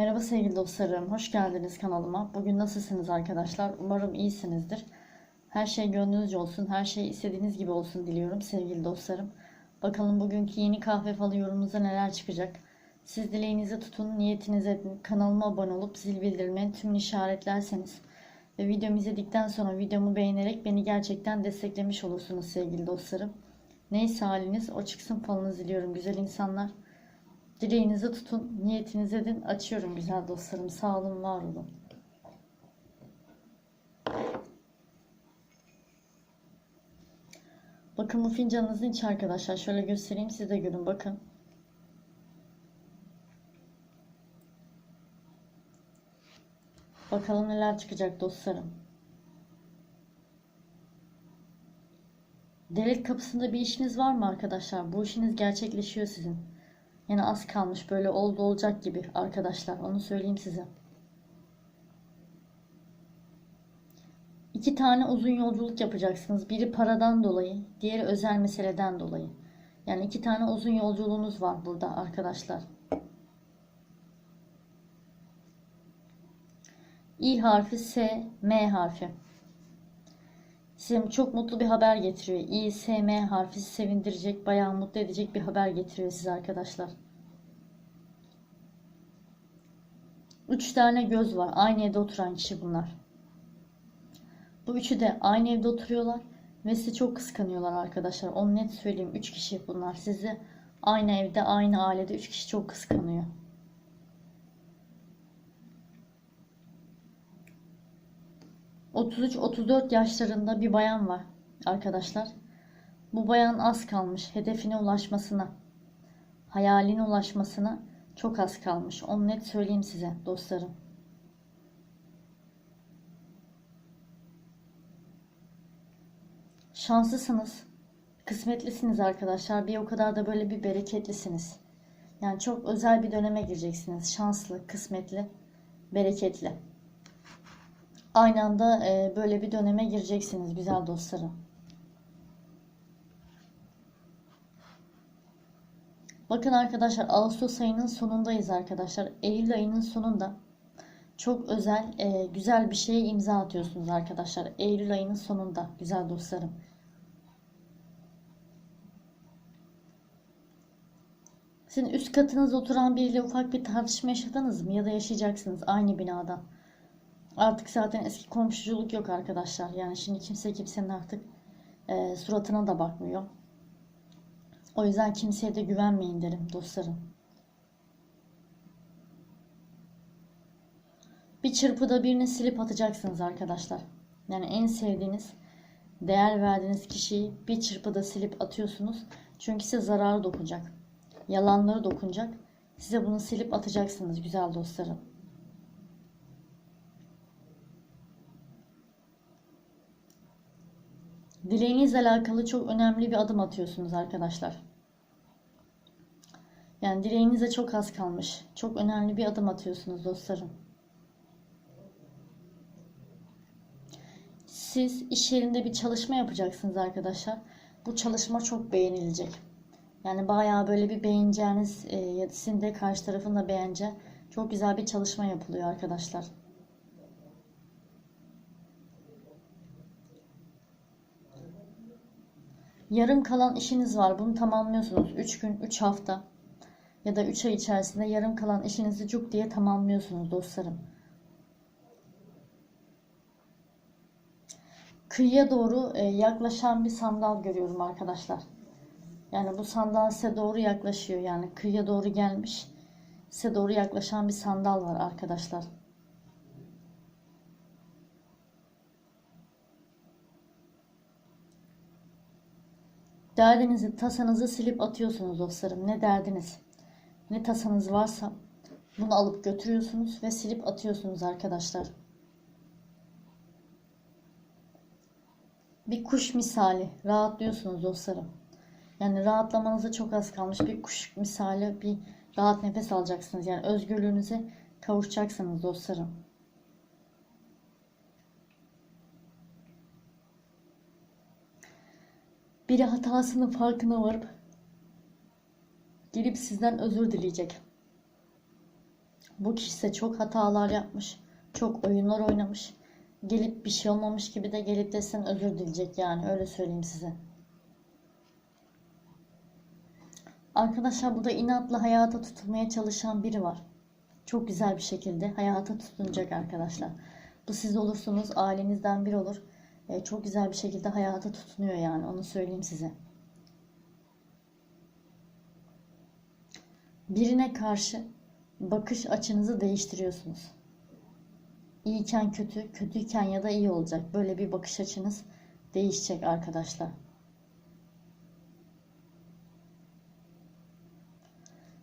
Merhaba sevgili dostlarım, hoş geldiniz kanalıma. Bugün nasılsınız arkadaşlar? Umarım iyisinizdir. Her şey gönlünüzce olsun, her şey istediğiniz gibi olsun diliyorum sevgili dostlarım. Bakalım bugünkü yeni kahve falı yorumunuzda neler çıkacak. Siz dileğinizi tutun, niyetinize edin. Kanalıma abone olup zil bildirimlerini tüm işaretlerseniz ve videomu izledikten sonra videomu beğenerek beni gerçekten desteklemiş olursunuz sevgili dostlarım. Neyse haliniz o çıksın falınız diliyorum güzel insanlar. Dileğinizi tutun, niyetinizi edin. Açıyorum güzel dostlarım. Sağ olun, var olun. Bakın bu fincanınızın içi arkadaşlar. Şöyle göstereyim siz de görün bakın. Bakalım neler çıkacak dostlarım. Devlet kapısında bir işiniz var mı arkadaşlar? Bu işiniz gerçekleşiyor sizin. Yani az kalmış böyle oldu olacak gibi arkadaşlar. Onu söyleyeyim size. İki tane uzun yolculuk yapacaksınız. Biri paradan dolayı, diğeri özel meseleden dolayı. Yani iki tane uzun yolculuğunuz var burada arkadaşlar. İ harfi S, M harfi. Size çok mutlu bir haber getiriyor. İ, S, M harfi sevindirecek, bayağı mutlu edecek bir haber getiriyor size arkadaşlar. Üç tane göz var. Aynı evde oturan kişi bunlar. Bu üçü de aynı evde oturuyorlar ve sizi çok kıskanıyorlar arkadaşlar. Onu net söyleyeyim. Üç kişi bunlar. Sizi aynı evde, aynı ailede üç kişi çok kıskanıyor. ...33-34 yaşlarında bir bayan var arkadaşlar. Bu bayan az kalmış hedefine ulaşmasına, hayaline ulaşmasına çok az kalmış. Onu net söyleyeyim size dostlarım. Şanslısınız. Kısmetlisiniz arkadaşlar. Bir o kadar da böyle bir bereketlisiniz. Yani çok özel bir döneme gireceksiniz. Şanslı, kısmetli, bereketli. Aynı anda e, böyle bir döneme gireceksiniz güzel dostlarım. Bakın arkadaşlar Ağustos ayının sonundayız arkadaşlar. Eylül ayının sonunda çok özel, e, güzel bir şeye imza atıyorsunuz arkadaşlar. Eylül ayının sonunda güzel dostlarım. Sizin üst katınızda oturan biriyle ufak bir tartışma yaşadınız mı? Ya da yaşayacaksınız aynı binada. Artık zaten eski komşuculuk yok arkadaşlar. Yani şimdi kimse kimsenin artık e, suratına da bakmıyor. O yüzden kimseye de güvenmeyin derim dostlarım. Bir çırpıda birini silip atacaksınız arkadaşlar. Yani en sevdiğiniz, değer verdiğiniz kişiyi bir çırpıda silip atıyorsunuz. Çünkü size zararı dokunacak. Yalanları dokunacak. Size bunu silip atacaksınız güzel dostlarım. Dileğinizle alakalı çok önemli bir adım atıyorsunuz arkadaşlar. Yani dileğinize çok az kalmış. Çok önemli bir adım atıyorsunuz dostlarım. Siz iş yerinde bir çalışma yapacaksınız arkadaşlar. Bu çalışma çok beğenilecek. Yani bayağı böyle bir beğeneceğiniz e, ya da sizin de karşı tarafın da beğeneceği çok güzel bir çalışma yapılıyor arkadaşlar. Yarım kalan işiniz var. Bunu tamamlıyorsunuz. 3 gün, 3 hafta ya da 3 ay içerisinde yarım kalan işinizi cuk diye tamamlıyorsunuz dostlarım. Kıyıya doğru e, yaklaşan bir sandal görüyorum arkadaşlar. Yani bu sandal size doğru yaklaşıyor. Yani kıyıya doğru gelmiş. Size doğru yaklaşan bir sandal var arkadaşlar. Derdinizi, tasanızı silip atıyorsunuz dostlarım. Ne derdiniz, ne tasanız varsa bunu alıp götürüyorsunuz ve silip atıyorsunuz arkadaşlar. Bir kuş misali rahatlıyorsunuz dostlarım. Yani rahatlamanıza çok az kalmış bir kuş misali bir rahat nefes alacaksınız. Yani özgürlüğünüze kavuşacaksınız dostlarım. Biri hatasının farkına varıp gelip sizden özür dileyecek. Bu kişi ise çok hatalar yapmış. Çok oyunlar oynamış. Gelip bir şey olmamış gibi de gelip de sizden özür dileyecek yani öyle söyleyeyim size. Arkadaşlar burada inatla hayata tutunmaya çalışan biri var. Çok güzel bir şekilde hayata tutunacak arkadaşlar. Bu siz olursunuz, ailenizden biri olur. E, çok güzel bir şekilde hayata tutunuyor yani onu söyleyeyim size. Birine karşı bakış açınızı değiştiriyorsunuz. İyiyken kötü, kötüyken ya da iyi olacak. Böyle bir bakış açınız değişecek arkadaşlar.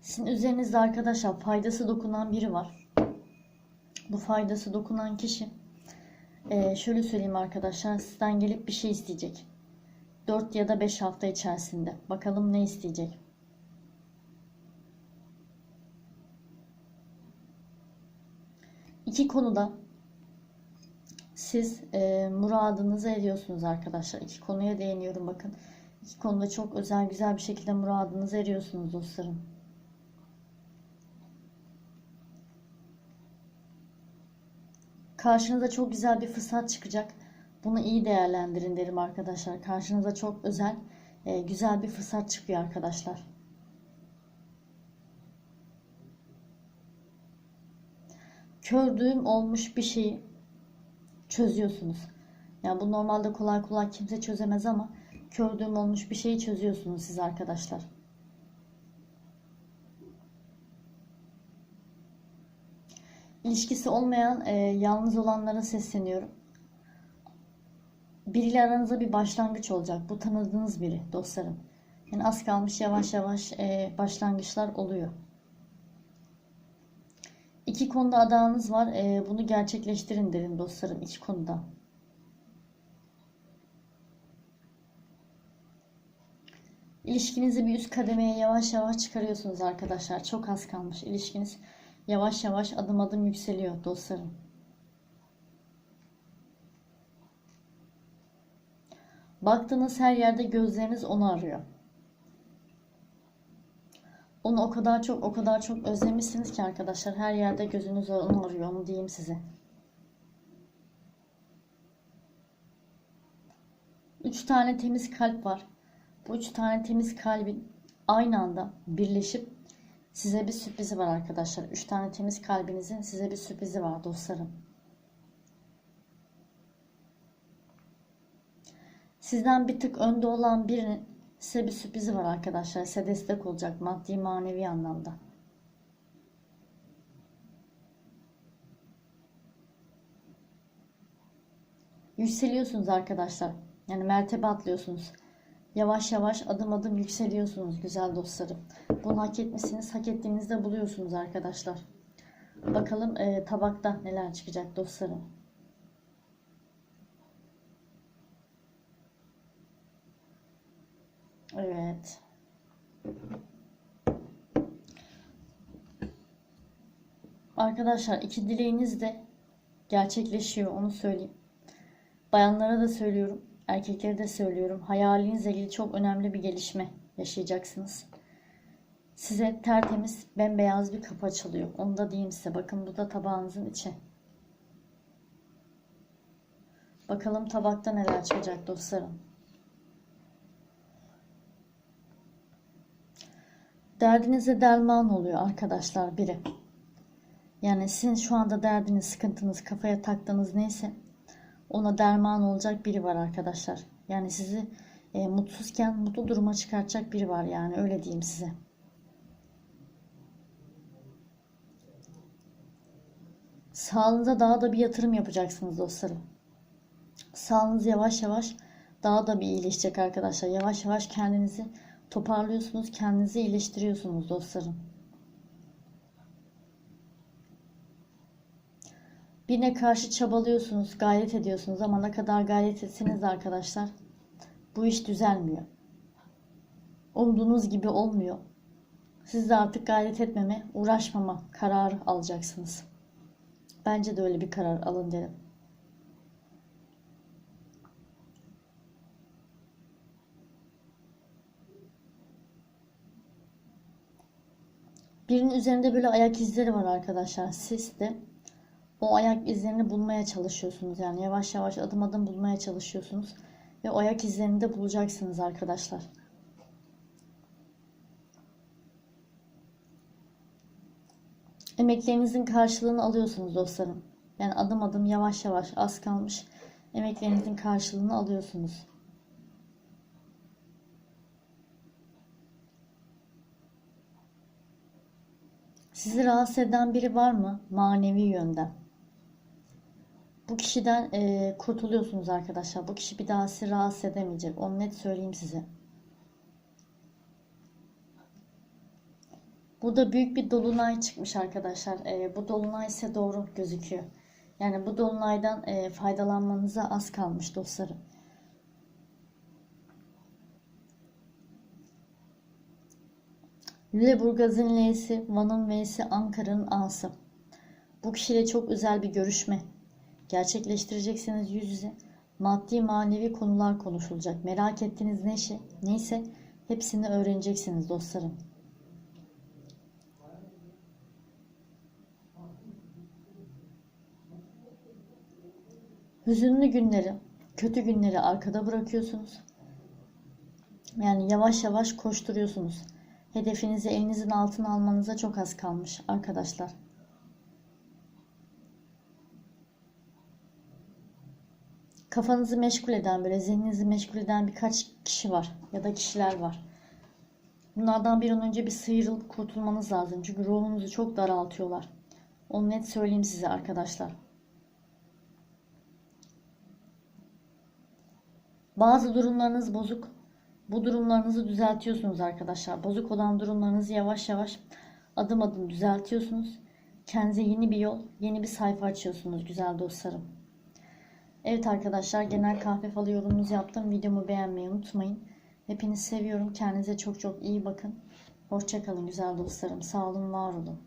Sizin üzerinizde arkadaşlar faydası dokunan biri var. Bu faydası dokunan kişi e, şöyle söyleyeyim arkadaşlar sizden gelip bir şey isteyecek. 4 ya da 5 hafta içerisinde. Bakalım ne isteyecek. İki konuda siz e, muradınızı eriyorsunuz arkadaşlar. İki konuya değiniyorum bakın. İki konuda çok özel güzel bir şekilde muradınızı eriyorsunuz dostlarım. Karşınıza çok güzel bir fırsat çıkacak. Bunu iyi değerlendirin derim arkadaşlar. Karşınıza çok özel, e, güzel bir fırsat çıkıyor arkadaşlar. Kördüğüm olmuş bir şeyi çözüyorsunuz. Yani bu normalde kolay kolay kimse çözemez ama kördüğüm olmuş bir şeyi çözüyorsunuz siz arkadaşlar. İlişkisi olmayan e, yalnız olanlara sesleniyorum. Biriyle aranızda bir başlangıç olacak. Bu tanıdığınız biri dostlarım. Yani az kalmış yavaş yavaş e, başlangıçlar oluyor. İki konuda adağınız var. E, bunu gerçekleştirin derim dostlarım. iki konuda. İlişkinizi bir üst kademeye yavaş yavaş çıkarıyorsunuz arkadaşlar. Çok az kalmış. İlişkiniz yavaş yavaş adım adım yükseliyor dostlarım. Baktığınız her yerde gözleriniz onu arıyor. Onu o kadar çok o kadar çok özlemişsiniz ki arkadaşlar her yerde gözünüz onu arıyor onu diyeyim size. Üç tane temiz kalp var. Bu üç tane temiz kalbin aynı anda birleşip size bir sürprizi var arkadaşlar. Üç tane temiz kalbinizin size bir sürprizi var dostlarım. Sizden bir tık önde olan birinin size bir sürprizi var arkadaşlar. Size destek olacak maddi manevi anlamda. Yükseliyorsunuz arkadaşlar. Yani mertebe atlıyorsunuz. Yavaş yavaş adım adım yükseliyorsunuz güzel dostlarım. Bunu hak etmişsiniz. Hak ettiğinizde buluyorsunuz arkadaşlar. Bakalım e, tabakta neler çıkacak dostlarım. Evet. Arkadaşlar iki dileğiniz de gerçekleşiyor onu söyleyeyim. Bayanlara da söylüyorum, erkeklere de söylüyorum. Hayalinizle ilgili çok önemli bir gelişme yaşayacaksınız. Size tertemiz bembeyaz bir kapı açılıyor. Onu da diyeyim size. Bakın bu da tabağınızın içi. Bakalım tabakta neler çıkacak dostlarım. Derdinize derman oluyor arkadaşlar biri. Yani sizin şu anda derdiniz, sıkıntınız, kafaya taktığınız neyse ona derman olacak biri var arkadaşlar. Yani sizi e, mutsuzken mutlu duruma çıkartacak biri var yani öyle diyeyim size. Sağlığınıza daha da bir yatırım yapacaksınız dostlarım. Sağlığınız yavaş yavaş daha da bir iyileşecek arkadaşlar. Yavaş yavaş kendinizi toparlıyorsunuz, kendinizi iyileştiriyorsunuz dostlarım. Birine karşı çabalıyorsunuz, gayret ediyorsunuz ama ne kadar gayret etseniz arkadaşlar bu iş düzelmiyor. Umduğunuz gibi olmuyor. Siz de artık gayret etmeme, uğraşmama kararı alacaksınız. Bence de öyle bir karar alın derim. Birinin üzerinde böyle ayak izleri var arkadaşlar. Siz de o ayak izlerini bulmaya çalışıyorsunuz. Yani yavaş yavaş adım adım bulmaya çalışıyorsunuz. Ve o ayak izlerini de bulacaksınız arkadaşlar. Emeklerinizin karşılığını alıyorsunuz dostlarım. Yani adım adım yavaş yavaş az kalmış emeklerinizin karşılığını alıyorsunuz. Sizi rahatsız eden biri var mı? Manevi yönden. Bu kişiden e, kurtuluyorsunuz arkadaşlar. Bu kişi bir daha sizi rahatsız edemeyecek. Onu net söyleyeyim size. Burada büyük bir dolunay çıkmış arkadaşlar. E, bu dolunay ise doğru gözüküyor. Yani bu dolunaydan e, faydalanmanıza az kalmış dostlarım. Lüleburgaz'ın L'si, Van'ın V'si, Ankara'nın A'sı. Bu kişiyle çok özel bir görüşme gerçekleştireceksiniz yüz yüze. Maddi manevi konular konuşulacak. Merak ettiğiniz ne şey, neyse hepsini öğreneceksiniz dostlarım. Hüzünlü günleri, kötü günleri arkada bırakıyorsunuz. Yani yavaş yavaş koşturuyorsunuz. Hedefinizi elinizin altına almanıza çok az kalmış arkadaşlar. Kafanızı meşgul eden, böyle zihninizi meşgul eden birkaç kişi var ya da kişiler var. Bunlardan bir an önce bir sıyrılıp kurtulmanız lazım. Çünkü ruhunuzu çok daraltıyorlar. Onu net söyleyeyim size arkadaşlar. Bazı durumlarınız bozuk. Bu durumlarınızı düzeltiyorsunuz arkadaşlar. Bozuk olan durumlarınızı yavaş yavaş adım adım düzeltiyorsunuz. Kendinize yeni bir yol, yeni bir sayfa açıyorsunuz güzel dostlarım. Evet arkadaşlar genel kahve falı yorumunuzu yaptım. Videomu beğenmeyi unutmayın. Hepinizi seviyorum. Kendinize çok çok iyi bakın. Hoşçakalın güzel dostlarım. Sağ olun, var olun.